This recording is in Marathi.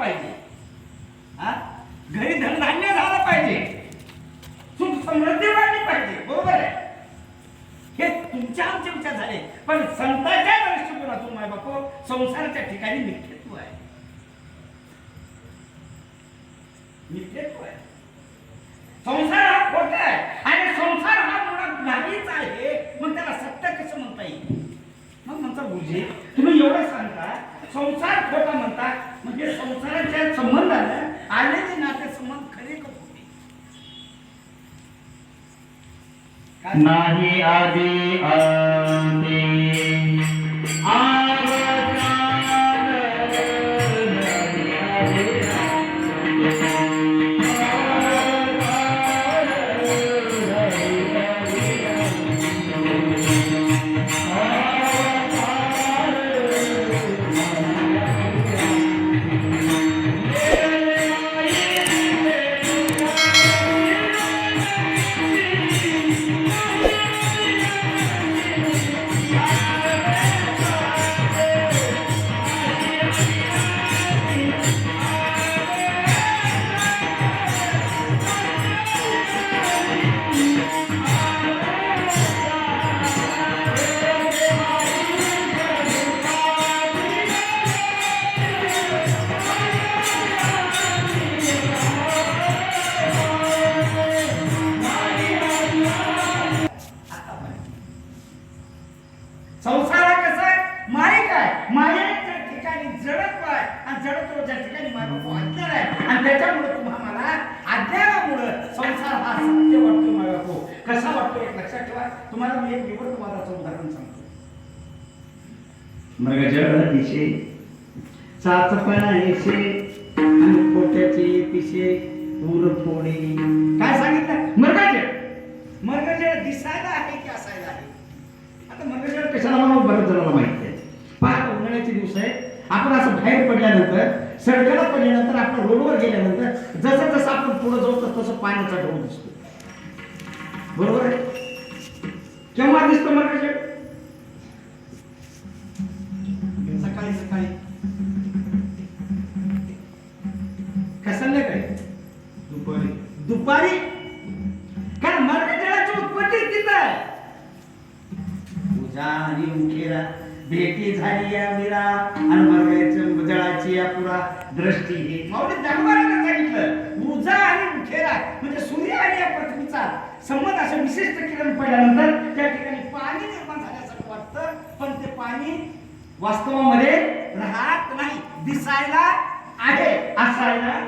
पाहिजे. हा? घरी धनधान्य झालं पाहिजे. सुख समृद्धी वाढली पाहिजे. बरोबर आहे? हे तुमच्या आमच्या विचार झाले. पण संतांच्या दृष्टिकोनातून माय बापू संसाराच्या ठिकाणी मिठेत्व आहे. मिथ्यत्व आहे. संसार हा खोट आहे. आणि संसार हा मुळात नाहीच आहे. मग त्याला सत्य कसं म्हणता येईल? मग म्हणता बुजे तुम्ही एवढं सांगता संसार खोटा नाही आधी आधी. संसार हा कसा आहे? माईक आहे. मायाच्या ठिकाणी जडत्व आहे. आणि जडत्वाच्या ठिकाणी माझा बापू अज्ञान आहे. आणि त्याच्यामुळे तुम्हाला अज्ञानामुळं संसार हा सत्य वाटतो माय हो. कसा वाटतो एक लक्षात ठेवा. तुम्हाला मी एक निवडवादाचं उदाहरण सांगतो. मृगजळ दिशे चाचपणा येशे आणि पोट्याचे पिशे पूर फोडे. आपण असं बाहेर पडल्यानंतर सडकाला पडल्यानंतर आपण रोडवर गेल्यानंतर जसं जसं आपण पुढे जाऊ तसं तसं पाण्याचा ढोल दिसतो. बरोबर आहे? केव्हा दिसतो मृगजळ सकाळी सकाळी. का संध्याकाळी दुपारी. दुपारी? कारण मर्गजळाची उत्पत्ती तिथं. पूजा आणि उखेरा भेटी झाली या मीरा. आणि जळाची या पुरा दृष्टी. हे माऊली जगभरानं सांगितलं उजा आणि उखेरा म्हणजे सूर्य आणि या पृथ्वीचा संबंध असं विशिष्ट किरण पडल्यानंतर त्या ठिकाणी पाणी निर्माण झाल्यासारखं वाटतं. पण ते पाणी वास्तवामध्ये राहत नाही दिसायला आहे असायला